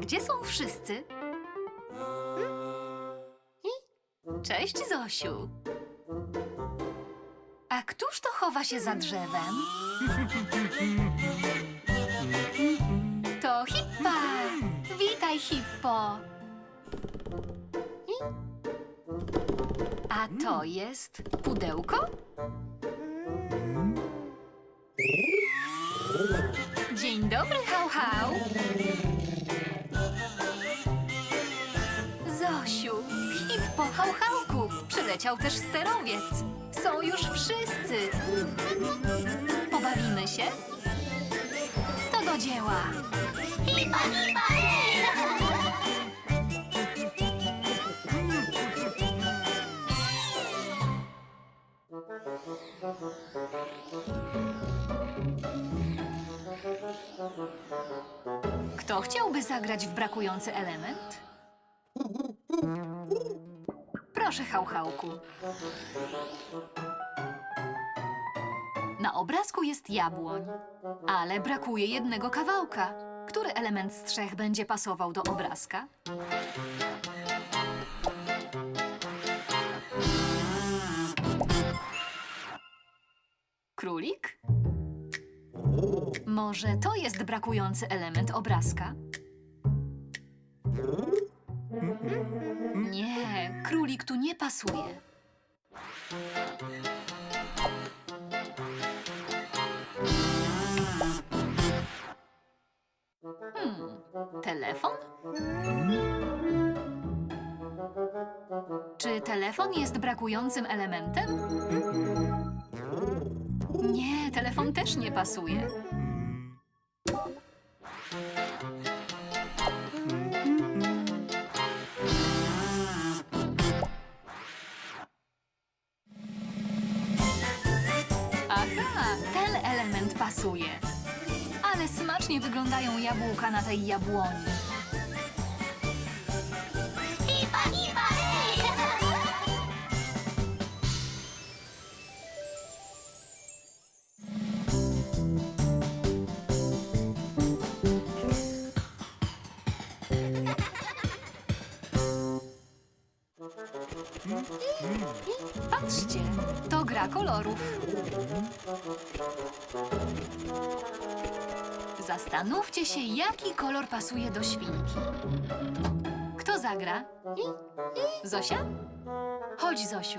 Gdzie są wszyscy? Cześć, Zosiu. A któż to chowa się za drzewem? To Hippa! Witaj, Hippo! A to jest pudełko? Dzień dobry, Zosiu, Hippo, hał, hałku! Przyleciał też sterowiec. Są już wszyscy. Pobawimy się? To do dzieła. Hipa, hipa! Kto chciałby zagrać w brakujący element? Proszę, hałhałku. Na obrazku jest jabłoń, ale brakuje jednego kawałka. Który element z trzech będzie pasował do obrazka? Królik? Może to jest brakujący element obrazka? Nie, królik tu nie pasuje. Hmm, telefon? Czy telefon jest brakującym elementem? Nie, telefon też nie pasuje. Pasuje. Ale smacznie wyglądają jabłka na tej jabłoni. Patrzcie, to gra kolorów. Zastanówcie się, jaki kolor pasuje do świnki. Kto zagra? Zosia? Chodź, Zosiu.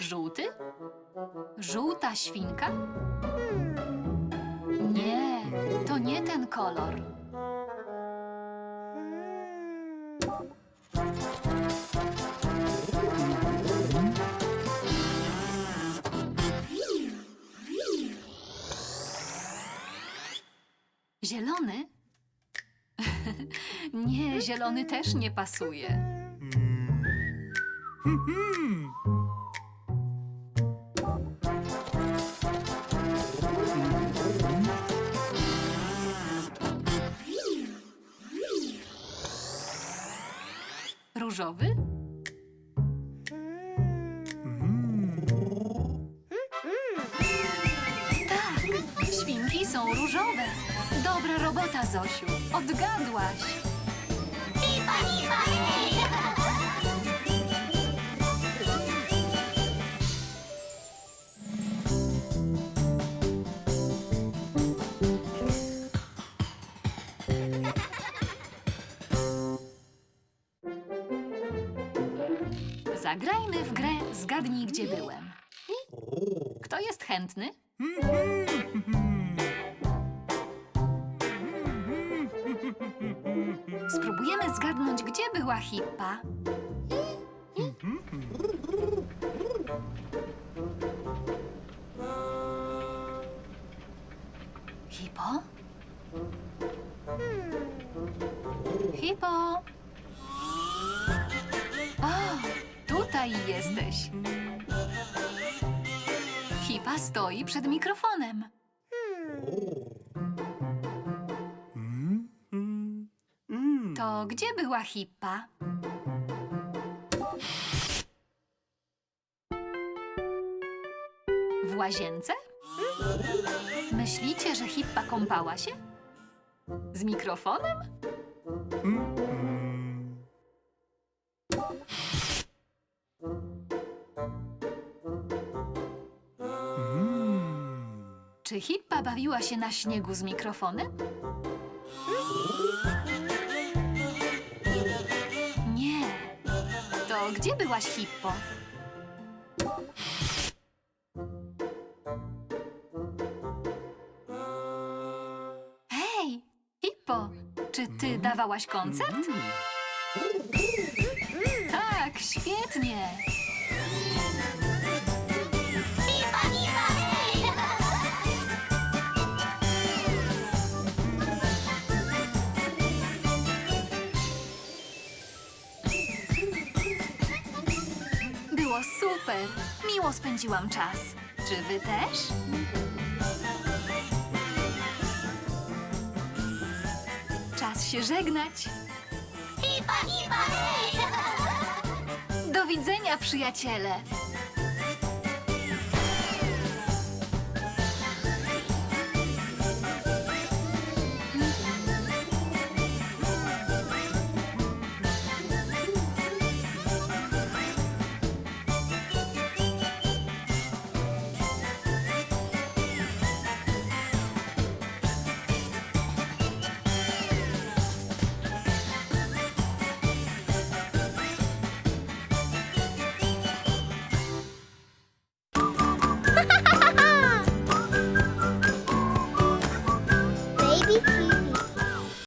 Żółty? Żółta świnka? Nie, to nie ten kolor. Zielony? nie, zielony też nie pasuje. Różowy? Tak, świnki są różowe. Dobra robota, Zosiu. Odgadłaś. Hipa, hej! Zagrajmy w grę Zgadnij, gdzie byłem. Kto jest chętny? Spróbujemy zgadnąć, gdzie była Hippa. Hippo? Hippo? O, tutaj jesteś. Hipa stoi przed mikrofonem. To gdzie była Hippa? W łazience? Myślicie, że Hippa kąpała się? Z mikrofonem? Czy Hippa bawiła się na śniegu z mikrofonem? Gdzie byłaś, Hippo? Hej, Hippo, czy ty dawałaś koncert? Tak, świetnie. Miło spędziłam czas. Czy wy też? Czas się żegnać. Pipa, pipa, hej! Do widzenia, przyjaciele.